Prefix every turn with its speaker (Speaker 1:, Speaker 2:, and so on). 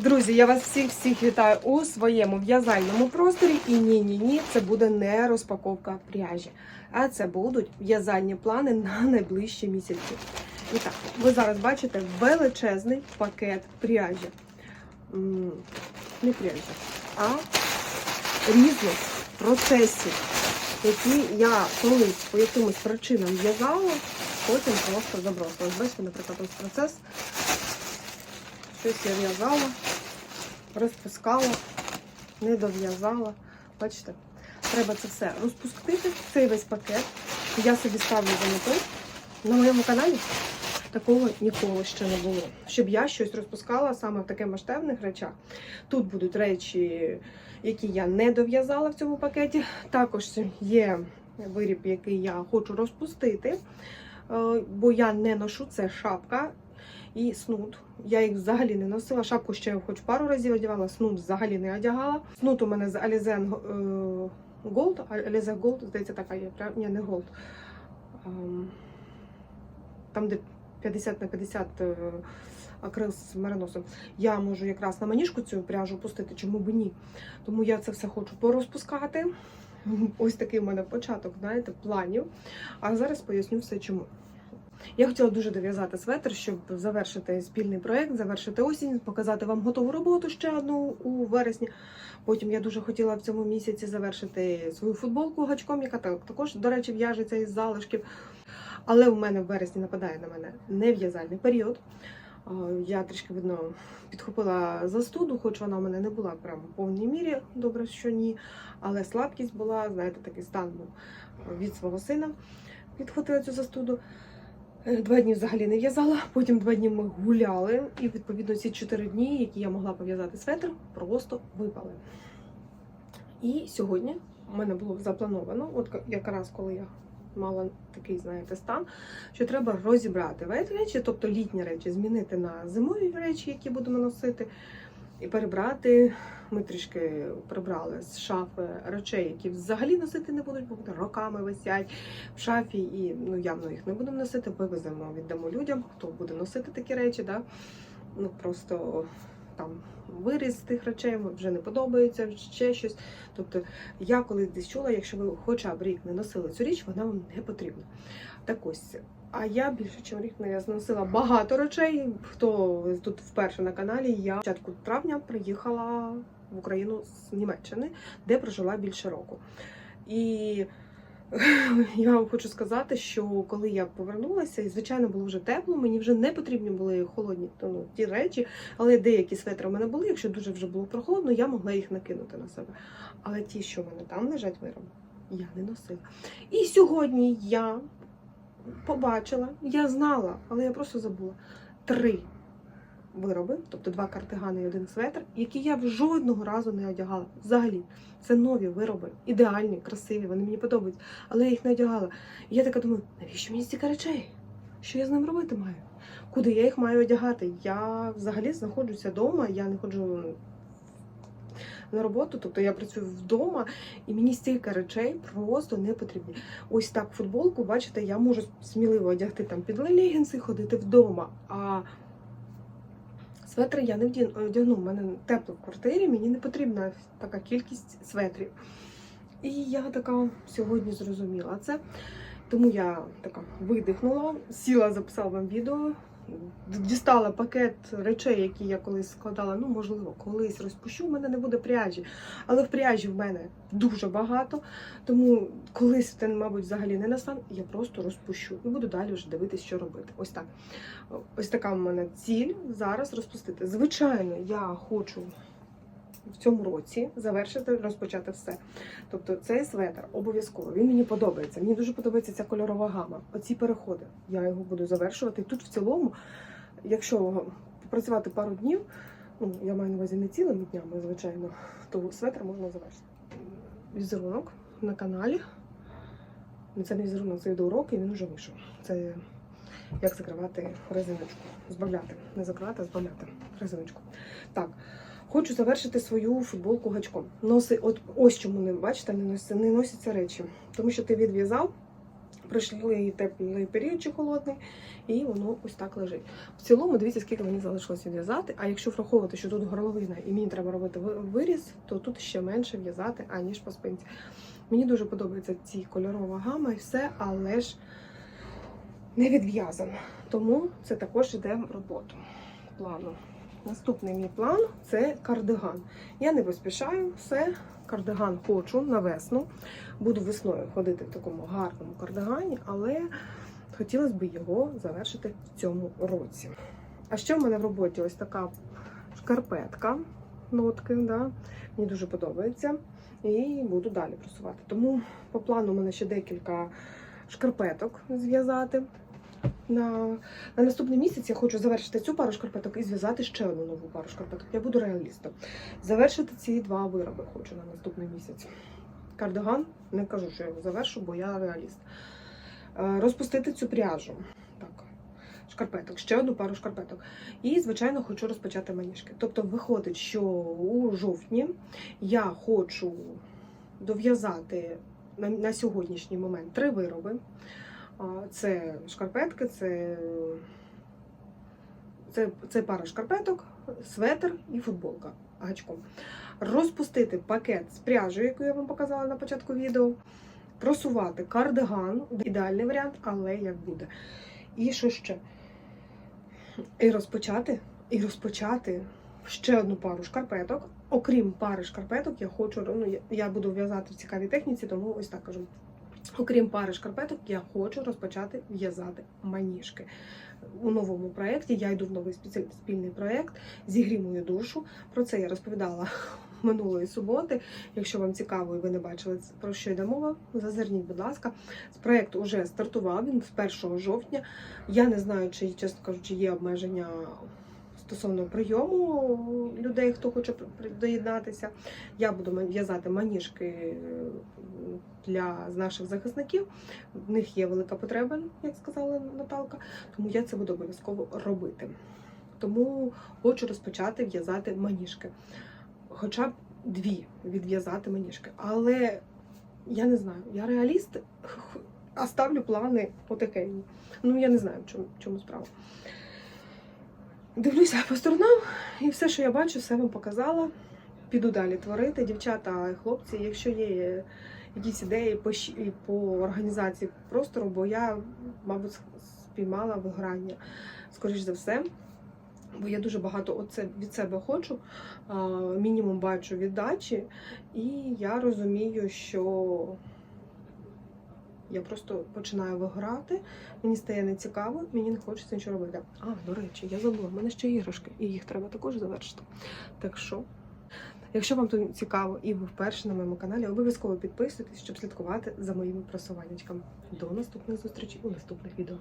Speaker 1: Друзі, я вас всіх всіх вітаю у своєму в'язальному просторі. І ні, ні, ні, це буде не розпаковка пряжі, а це будуть в'язальні плани на найближчі місяці. І так, ви зараз бачите величезний пакет пряжі. Не пряжі, а різних процесів, які я колись по якимось причинам в'язала, потім просто забросила. Бачите, наприклад, ось процес. Щось я в'язала, розпускала, не дов'язала. Бачите, треба це все розпустити, цей весь пакет. Я собі ставлю за мету. На моєму каналі такого ніколи ще не було. Щоб я щось розпускала саме в таких масштабних речах. Тут будуть речі, які я не дов'язала в цьому пакеті. Також є виріб, який я хочу розпустити, е, бо я не ношу це шапка і снуд. Я їх взагалі не носила. Шапку ще хоч пару разів одягала, снуд взагалі не одягала. Снуд у мене з Alizen е, Gold, Alize Gold, здається, така є. Ні, не Gold. Ем, Там, де 50 на 50 е, акрил з мериносом. Я можу якраз на маніжку цю пряжу пустити, чому б ні. Тому я це все хочу порозпускати. Ось такий у мене початок, знаєте, планів. А зараз поясню все чому. Я хотіла дуже дов'язати светр, щоб завершити спільний проект, завершити осінь, показати вам готову роботу ще одну у вересні. Потім я дуже хотіла в цьому місяці завершити свою футболку гачком, яка також, до речі, в'яжеться із залишків. Але в мене в вересні нападає на мене нев'язальний період. Я трішки видно підхопила застуду, хоч вона в мене не була прямо в повній мірі, добре, що ні. Але слабкість була, знаєте, такий стан був від свого сина. Підхватила цю застуду. Е, Два дні взагалі не в'язала, потім два дні ми гуляли, і відповідно ці чотири дні, які я могла пов'язати светр, просто випали. І сьогодні у мене було заплановано, от якраз коли я мала такий, знаєте, стан, що треба розібрати весь речі, тобто літні речі, змінити на зимові речі, які будемо носити, і перебрати. Ми трішки прибрали з шафи речей, які взагалі носити не будуть, бо вони роками висять в шафі, і ну явно їх не будемо носити. Вивеземо, віддамо людям, хто буде носити такі речі. Да? Ну просто там виріз тих речей вже не подобається, ще щось. Тобто я колись десь чула, якщо ви хоча б рік не носили цю річ, вона вам не потрібна. Так ось. А я більше ніж рік не зносила багато речей. Хто тут вперше на каналі, я початку травня приїхала в Україну з Німеччини, де прожила більше року. І я вам хочу сказати, що коли я повернулася, і звичайно було вже тепло, мені вже не потрібні були холодні ну, ті речі, але деякі светри у мене були. Якщо дуже вже було прохолодно, я могла їх накинути на себе. Але ті, що в мене там лежать вироби, я не носила. І сьогодні я побачила, я знала, але я просто забула три вироби, тобто два картигани і один светр, які я в жодного разу не одягала. Взагалі, це нові вироби, ідеальні, красиві, вони мені подобаються, але я їх не одягала. І я така думаю, навіщо мені стільки речей? Що я з ним робити маю? Куди я їх маю одягати? Я взагалі знаходжуся вдома, я не ходжу на роботу, тобто я працюю вдома, і мені стільки речей просто не потрібні. Ось так футболку, бачите, я можу сміливо одягти там під легінси, ходити вдома. А светри я не одягну. У мене тепло в квартирі, мені не потрібна така кількість светрів. І я така сьогодні зрозуміла це. Тому я така видихнула, сіла, записала вам відео, дістала пакет речей, які я колись складала. Ну, можливо, колись розпущу, в мене не буде пряжі. Але в пряжі в мене дуже багато. Тому колись це, мабуть, взагалі не настану, я просто розпущу і буду далі вже дивитися, що робити. Ось так. Ось така в мене ціль зараз розпустити. Звичайно, я хочу в цьому році завершити, розпочати все. Тобто цей светр обов'язково, він мені подобається. Мені дуже подобається ця кольорова гама. Оці переходи. Я його буду завершувати. Тут в цілому, якщо попрацювати пару днів, ну я маю на увазі не цілими днями, звичайно, то светр можна завершити. Візерунок на каналі. Ну, Це не візерунок, це відеоурок, і він вже вийшов. Це як закривати резиночку. Збавляти. Не закривати, а збавляти резиночку. Так. Хочу завершити свою футболку гачком. Носи, от ось чому не бачите, не носяться, не носяться речі. Тому що ти відв'язав, пройшли теплий період чи холодний, і воно ось так лежить. В цілому, дивіться, скільки мені залишилося в'язати. А якщо враховувати, що тут горловина і мені треба робити ви- виріз, то тут ще менше в'язати, аніж по спинці. Мені дуже подобається ці кольорова гама і все, але ж не відв'язано. Тому це також йде в роботу плану. Наступний мій план це кардиган. Я не поспішаю, все. Кардиган хочу на весну. Буду весною ходити в такому гарному кардигані, але хотілося б його завершити в цьому році. А ще в мене в роботі ось така шкарпетка, нотки, да? мені дуже подобається. І буду далі просувати. Тому по плану у мене ще декілька шкарпеток зв'язати. На, на наступний місяць я хочу завершити цю пару шкарпеток і зв'язати ще одну нову пару шкарпеток. Я буду реалістом. Завершити ці два вироби хочу на наступний місяць. Кардиган, не кажу, що я його завершу, бо я реаліст. Е, Розпустити цю пряжу. Так, шкарпеток, ще одну пару шкарпеток. І, звичайно, хочу розпочати маніжки. Тобто, виходить, що у жовтні я хочу дов'язати на, на сьогоднішній момент три вироби. Це шкарпетки, це, це, це пара шкарпеток, светр і футболка гачком. Розпустити пакет з пряжею, яку я вам показала на початку відео. Просувати кардиган, ідеальний варіант, але як буде. І що ще? І розпочати, і розпочати ще одну пару шкарпеток. Окрім пари шкарпеток, я хочу, ну, я буду в'язати в цікавій техніці, тому ось так кажу. Окрім пари шкарпеток, я хочу розпочати в'язати маніжки. У новому проєкті я йду в новий спільний проєкт «Зігрій мою душу. Про це я розповідала минулої суботи. Якщо вам цікаво і ви не бачили про що йде мова, зазирніть, будь ласка. Проєкт уже стартував він з 1 жовтня. Я не знаю, чи, чесно кажучи, є обмеження стосовно прийому людей, хто хоче доєднатися. Я буду в'язати маніжки для наших захисників. В них є велика потреба, як сказала Наталка, тому я це буду обов'язково робити. Тому хочу розпочати в'язати маніжки. Хоча б дві відв'язати маніжки. Але я не знаю, я реаліст, а ставлю плани отакені. Ну, я не знаю, в чому, чому справа. Дивлюся по сторонам, і все, що я бачу, все вам показала. Піду далі творити. Дівчата хлопці, якщо є якісь ідеї по, по організації простору, бо я, мабуть, спіймала виграння, скоріш за все. Бо я дуже багато від себе хочу, мінімум бачу віддачі, і я розумію, що я просто починаю виграти, мені стає нецікаво, мені не хочеться нічого робити. А, до речі, я забула, в мене ще іграшки, і їх треба також завершити. Так що, якщо вам тут цікаво і ви вперше на моєму каналі, обов'язково підписуйтесь, щоб слідкувати за моїми просуваннячками. До наступних зустрічей у наступних відео.